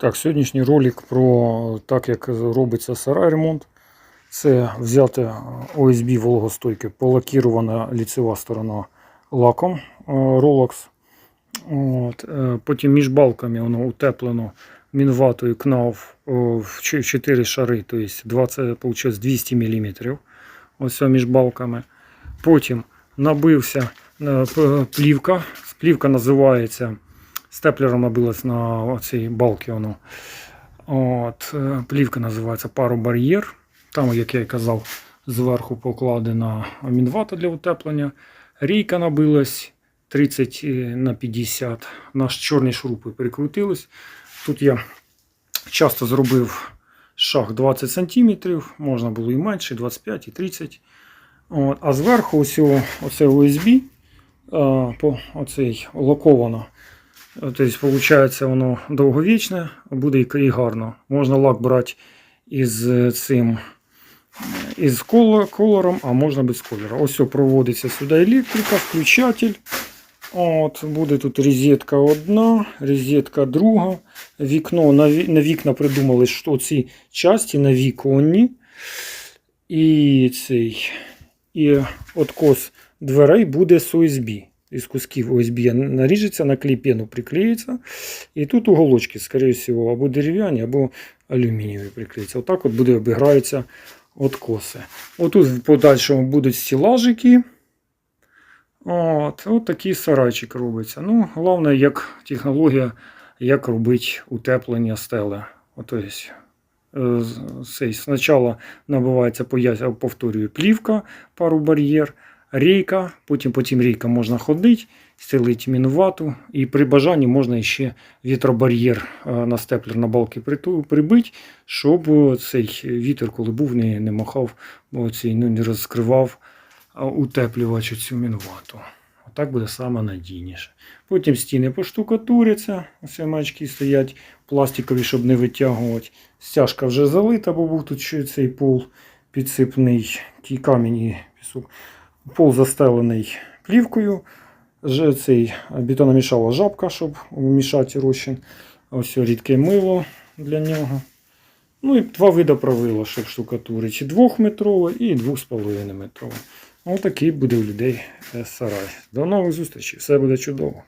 Так, сьогоднішній ролик про так, як робиться сарай ремонт. Це взяти ОСБ вологостойки, полакірована ліцева сторона лаком е, Rolex. От, е, потім між балками воно утеплено мінватою КНАВ в 4 шари, тобто 20, получилось 200 мм. Ось між балками. Потім набився е, плівка. Плівка називається степлером набилась на цій балки. Воно. От, е, плівка називається паробар'єр. Там, як я і казав, зверху покладена мінвата для утеплення. Рійка набилась 30 на 50. Наш чорні шурупи перекрутились. Тут я часто зробив шаг 20 см, можна було і менше, 25 і 30 От, А зверху ось оце USB, а, оцей лаковано. Тобто, виходить, воно довговічне, буде і гарно. Можна лак брати із е, цим із коло- колором, а можна без кольору. Ось проводиться сюди електрика, включатель. От, буде тут розетка одна, розетка друга. Вікно на вікна придумали, що ці часті на віконні. І цей і откос дверей буде з USB. Із кусків OSB наріжеться, на кліпену приклеїться. І тут уголочки, скоріше всього, або дерев'яні, або алюмінієві приклеїться. Отак от буде обіграються откоси. Отут в подальшому будуть стілажики. От, от такий сарайчик робиться. Ну, головне, як технологія, як робити утеплення стели. Є. Е, Спочатку набивається, повторюю, плівка, пару бар'єр, рейка, потім по тим рейкам можна ходити, стелити мінувату, і при бажанні можна ще вітробар'єр е, на степлер на балки прибити, щоб е, цей вітер, коли був, не, не махав, бо цей, ну, не розкривав а, утеплювач цю мінувату. Отак буде саме надійніше. Потім стіни поштукатуряться, ось мачки стоять пластикові, щоб не витягувати. Стяжка вже залита, бо був тут ще цей пол підсипний, ті камінь і пісок. Пол застелений плівкою. Цей бетономішала жабка, щоб вмішати розчин. Ось рідке мило для нього. Ну і два види правила, щоб штукатури. Чи двохметрове і 2,5 метрове. Такий буде у людей е, сарай. До нових зустрічей. Все буде чудово.